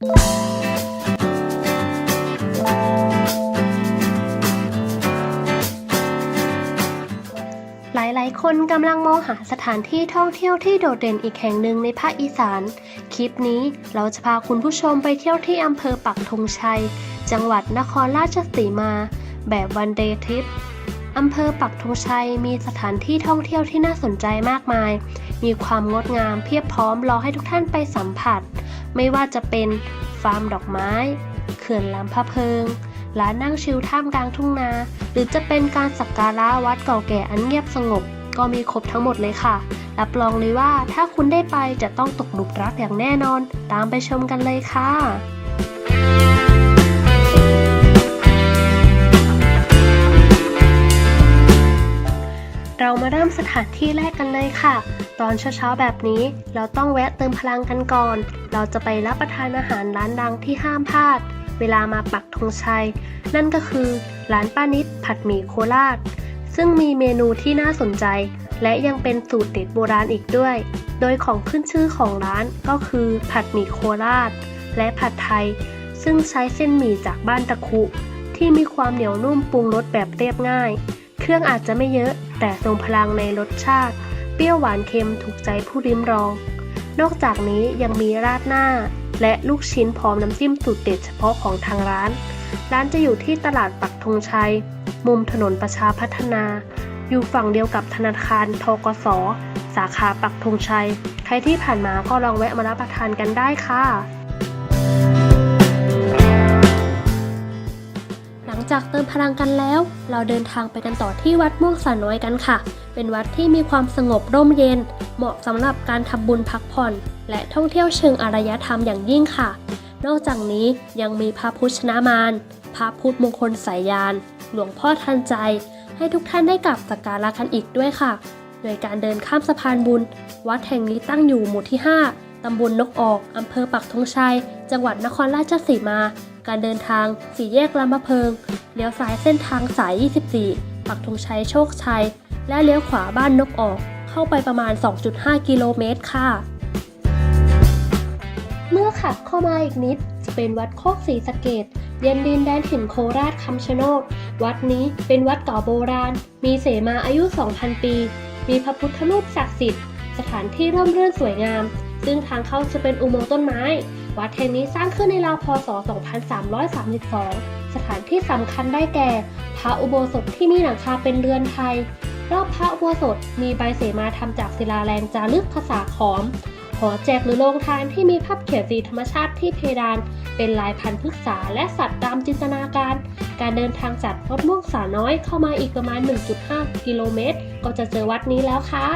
หลาย ๆ คนกำลังมองหาสถานที่ท่องเที่ยวที่โดดเด่นอีกแห่งหนึ่งในภาคอีสาน คลิปนี้เราจะพาคุณผู้ชมไปเที่ยวที่อำเภอปักธงชัย จังหวัดนครราชสีมา แบบวันเดย์ทริปอำเภอปักธงชัยมีสถานที่ท่องเที่ยวที่น่าสนใจมากมาย มีความงดงามเพียบพร้อมรอให้ทุกท่านไปสัมผัส ไม่ว่าจะเป็นฟาร์มดอกไม้ เขื่อนลำพะเพิง ร้านนั่งชิลท่ามกลางทุ่งนา หรือจะเป็นการสักการะวัดเก่าแก่อันเงียบสงบ ก็มีครบทั้งหมดเลยค่ะ รับรองเลยว่าถ้าคุณได้ไปจะต้องตกหลุมรักอย่างแน่นอน ตามไปชมกันเลยค่ะเรามาเริ่มสถานที่แรกกันเลยค่ะ ตอนเช้าๆแบบนี้ เราต้องแวะเติมพลังกันก่อน เราจะไปรับประทานอาหารร้านดังที่ห้ามพลาด เวลามาปักธงชัย นั่นก็คือร้านป้านิดผัดหมี่โคราช ซึ่งมีเมนูที่น่าสนใจ และยังเป็นสูตรเด็ดโบราณอีกด้วย โดยของขึ้นชื่อของร้านก็คือผัดหมี่โคราช และผัดไทย ซึ่งใช้เส้นหมี่จากบ้านตะคุ ที่มีความเหนียวนุ่มปรุงรสแบบเรียบง่าย เครื่องอาจจะไม่เยอะแต่ทรงพลังในรสชาติ เปรี้ยวหวานเค็มถูกใจผู้ริมรอง นอกจากนี้ยังมีราดหน้า และลูกชิ้นพร้อมน้ำจิ้มสูตรเด็ดเฉพาะของทางร้าน ร้านจะอยู่ที่ตลาดปักธงชัย มุมถนนประชาพัฒนา อยู่ฝั่งเดียวกับธนาคารทกส สาขาปักธงชัย ใครที่ผ่านมาก็ลองแวะมารับประทานกันได้ค่ะ จากเติมพลังกันแล้ว เราเดินทางไปกันต่อที่วัดม่วงสาน้อยกันค่ะ เป็นวัดที่มีความสงบร่มเย็น เหมาะสำหรับการทำบุญพักผ่อน และท่องเที่ยวเชิงอารยธรรมอย่างยิ่งค่ะ นอกจากนี้ยังมีพระพุทธนามาน พระพุทธมงคลสายยาน หลวงพ่อทันใจ ให้ทุกท่านได้กราบสักการะกันอีกด้วยค่ะ โดยการเดินข้ามสะพานบุญ วัดแห่งนี้ตั้งอยู่หมู่ที่ 5ตำบลนกออก อำเภอปักธงชัย จังหวัดนครราชสีมา การเดินทางสี่แยกลำมะเพิง เลี้ยวซ้ายเส้นทางสาย 24 ปักธงชัยโชคชัย และเลี้ยวขวาบ้านนกออก เข้าไปประมาณ 2.5 กิโลเมตรค่ะ เมื่อขับเข้ามาอีกนิด จะเป็นวัดโคกศรีสะเกดเย็นดินแดนถิ่นโคราชคำชะโนด วัดนี้เป็นวัดเก่าโบราณ มีเสมาอายุ 2,000 ปี มีพระพุทธรูปศักดิ์สิทธิ์ สถานที่ร่มรื่นสวยงาม ซึ่งทางเข้าจะเป็นอุโมงค์ต้นไม้ วัดแห่งนี้สร้างขึ้นในราวพศ 2332 สถานที่สำคัญได้แก่ พระอุโบสถที่มีหลังคาเป็นเรือนไทย รอบพระอุโบสถมีใบเสมาทำจากศิลาแรงจารึกภาษาขอม หอแจกหรือโรงทานที่มีภาพเขียนสีธรรมชาติที่เพดาน เป็นลายพันธุ์พฤกษาและสัตว์ตามจินตนาการ การเดินทางจากวัดม่วงสาน้อยเข้ามาอีกประมาณ 1.5 กิโลเมตร ก็จะเจอวัดนี้แล้วค่ะ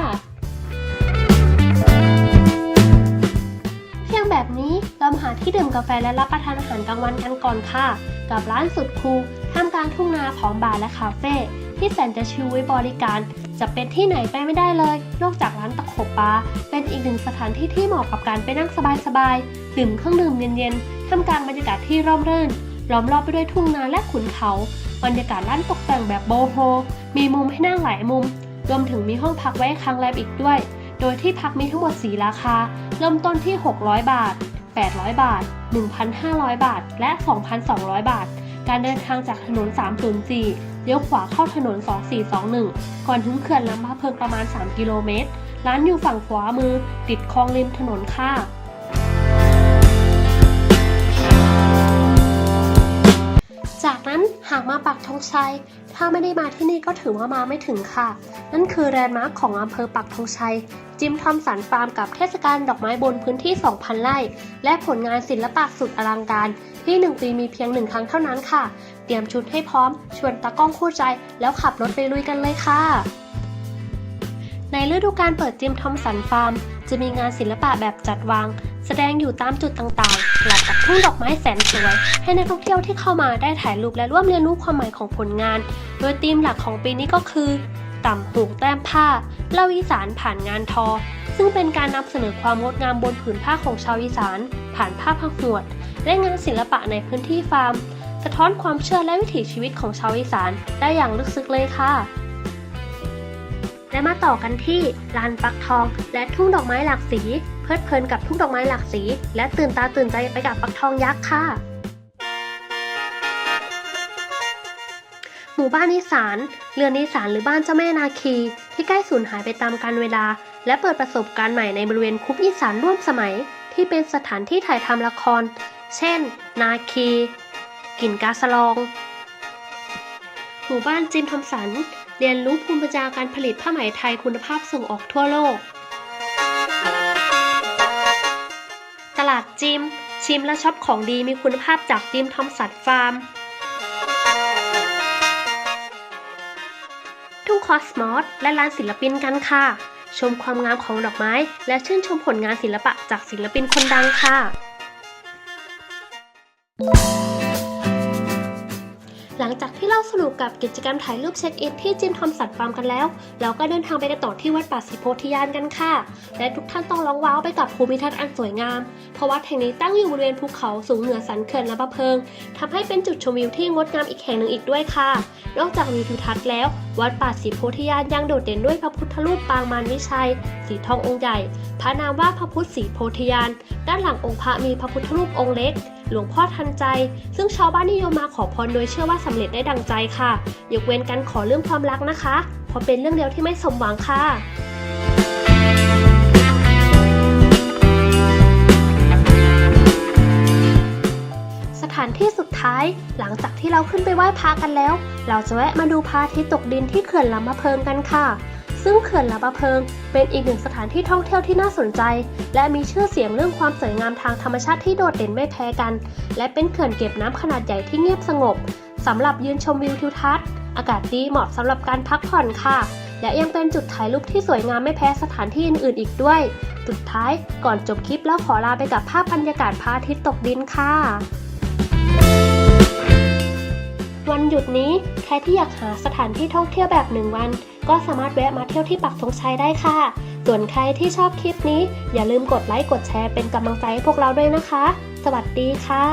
หาที่ดื่มกาแฟและรับประทานอาหารกลางวันกันก่อนค่ะ กับร้านสุดคูลท่ามกลางทุ่งนาพร้อมบาร์และคาเฟ่ที่แสนจะชิลไว้บริการ จะเป็นที่ไหนไปไม่ได้เลย นอกจากร้านตะขบปลาเป็นอีกหนึ่งสถานที่ที่เหมาะกับการไปนั่งสบายๆดื่มเครื่องดื่มเย็นๆท่ามกลางบรรยากาศที่ร่มรื่นล้อมรอบไปด้วยทุ่งนาและขุนเขา บรรยากาศร้านตกแต่งแบบโบโฮ มีมุมให้นั่งหลายมุม รวมถึงมีห้องพักไว้ค้างแรมอีกด้วย โดยที่พักมีทั้งหมด 4 ราคา เริ่มต้นที่ 600 บาท 800 บาท 1,500 บาท และ 2,200 บาท การเดินทางจากถนน 304 เลี้ยวขวาเข้าถนน2421 ก่อนถึงเขื่อนลำพะเพิงประมาณ 3 กิโลเมตร ร้านอยู่ฝั่งขวามือ ติดคลองริมถนนค่ะ จากนั้นหากมาปักธงชัย ถ้าไม่ได้มาที่นี่ก็ถือว่ามาไม่ถึงค่ะ นั่นคือแลนด์มาร์คของอำเภอปักธงชัย จิมทอมสันฟาร์มกับเทศกาลดอกไม้บนพื้นที่ 2,000 ไร่ และผลงานศิลปะสุดอลังการ ที่ 1 ปีมีเพียงหนึ่งครั้งเท่านั้นค่ะ เตรียมชุดให้พร้อม ชวนตากล้องคู่ใจ แล้วขับรถไปลุยกันเลยค่ะ ในฤดูการเปิดจิมทอมสันฟาร์ม จะมีงานศิลปะแบบจัดวาง แสดงอยู่ตามจุดต่างๆ หลังจากทุ่งดอกไม้แสนสวย ให้นักท่องเที่ยวที่เข้ามาได้ถ่ายรูปและร่วมเรียนรู้ความหมายของผลงาน โดยธีมหลักของปีนี้ก็คือ ต่ำหูแต้มผ้าเล่าอีสานผ่านงานทอ ซึ่งเป็นการนำเสนอความงดงามบนผืนผ้าของชาวอีสาน ผ่านผ้าพังหวด และงานศิลปะในพื้นที่ฟาร์ม สะท้อนความเชื่อและวิถีชีวิตของชาวอีสานได้อย่างลึกซึ้งเลยค่ะ และมาต่อกันที่ลานปักทอง และทุ่งดอกไม้หลากสี เพลิดเพลินกับทุ่งดอกไม้หลากสี และตื่นตาตื่นใจไปกับปักทองยักษ์ค่ะ หมู่บ้านนิสานเรือนนิสานหรือบ้านเจ้าแม่นาคี ที่ใกล้สูญหายไปตามกาลเวลา และเปิดประสบการณ์ใหม่ในบริเวณคุกอีสานร่วมสมัย ที่เป็นสถานที่ถ่ายทำละคร เช่น นาคีกินกาสลอง หมู่บ้านจิมทอมสัน เรียนรู้ภูมิปัญญาการผลิตผ้าไหมไทยคุณภาพส่งออกทั่วโลก ตลาดจิม ชิมและช็อปของดีมีคุณภาพจากจิมทอมสันฟาร์ม ทุ่งคอสมอสและร้านศิลปินกันค่ะ ชมความงามของดอกไม้ และชื่นชมผลงานศิลปะจากศิลปินคนดังค่ะ หลังจากที่เราสนุกกับกิจกรรมถ่ายรูปเช็คอินที่จิมทอมสันฟาร์มกันแล้ว เราก็เดินทางไปกันต่อที่วัดป่าศรีโพธิญาณกันค่ะ และทุกท่านต้องร้องว้าวไปกับภูมิทัศน์อันสวยงาม เพราะวัดแห่งนี้ตั้งอยู่บริเวณภูเขาสูงเหนือสันเขื่อนลำพะเพิงทำให้เป็นจุดชมวิวที่งดงามอีกแห่งหนึ่งอีกด้วยค่ะ นอกจากวิวทิวทัศน์แล้ว วัดป่าศรีโพธิญาณยังโดดเด่นด้วยพระพุทธรูปปางมารวิชัย สีทององค์ใหญ่ พระนามว่าพระพุทธศรีโพธิญาณด้านหลังองค์พระมีพระพุทธรูปองค์เล็ก หลวงพ่อทันใจ ซึ่งชาวบ้านนิยมมาขอพรโดยเชื่อว่าสำเร็จได้ดังใจค่ะ ยกเว้นการขอเรื่องความรักนะคะ เพราะเป็นเรื่องเดียวที่ไม่สมหวังค่ะสถานที่สุดท้าย หลังจากที่เราขึ้นไปไหว้พระกันแล้ว เราจะแวะมาดูพระอาทิตย์ตกดินที่เขื่อนลำมะเพิงกันค่ะ ซึ่งเขื่อนลำมะเพิง เป็นอีกหนึ่งสถานที่ท่องเที่ยวที่น่าสนใจ และมีชื่อเสียงเรื่องความสวยงามทางธรรมชาติที่โดดเด่นไม่แพ้กัน และเป็นเขื่อนเก็บน้ำขนาดใหญ่ที่เงียบสงบสำหรับยืนชมวิวทิวทัศน์ อากาศดีเหมาะสำหรับการพักผ่อนค่ะ และยังเป็นจุดถ่ายรูปที่สวยงามไม่แพ้สถานที่อื่นๆ อีกด้วย สุดท้ายก่อนจบคลิปแล้วขอลาไปกับภาพบรรยากาศพระอาทิตย์ตกดินค่ะ วันหยุดนี้ใครที่อยากหาสถานที่ท่องเที่ยวแบบหนึ่งวัน ก็สามารถแวะมาเที่ยวที่ปักธงชัยได้ค่ะ ส่วนใครที่ชอบคลิปนี้ อย่าลืมกดไลค์กดแชร์เป็นกำลังใจให้พวกเราด้วยนะคะ สวัสดีค่ะ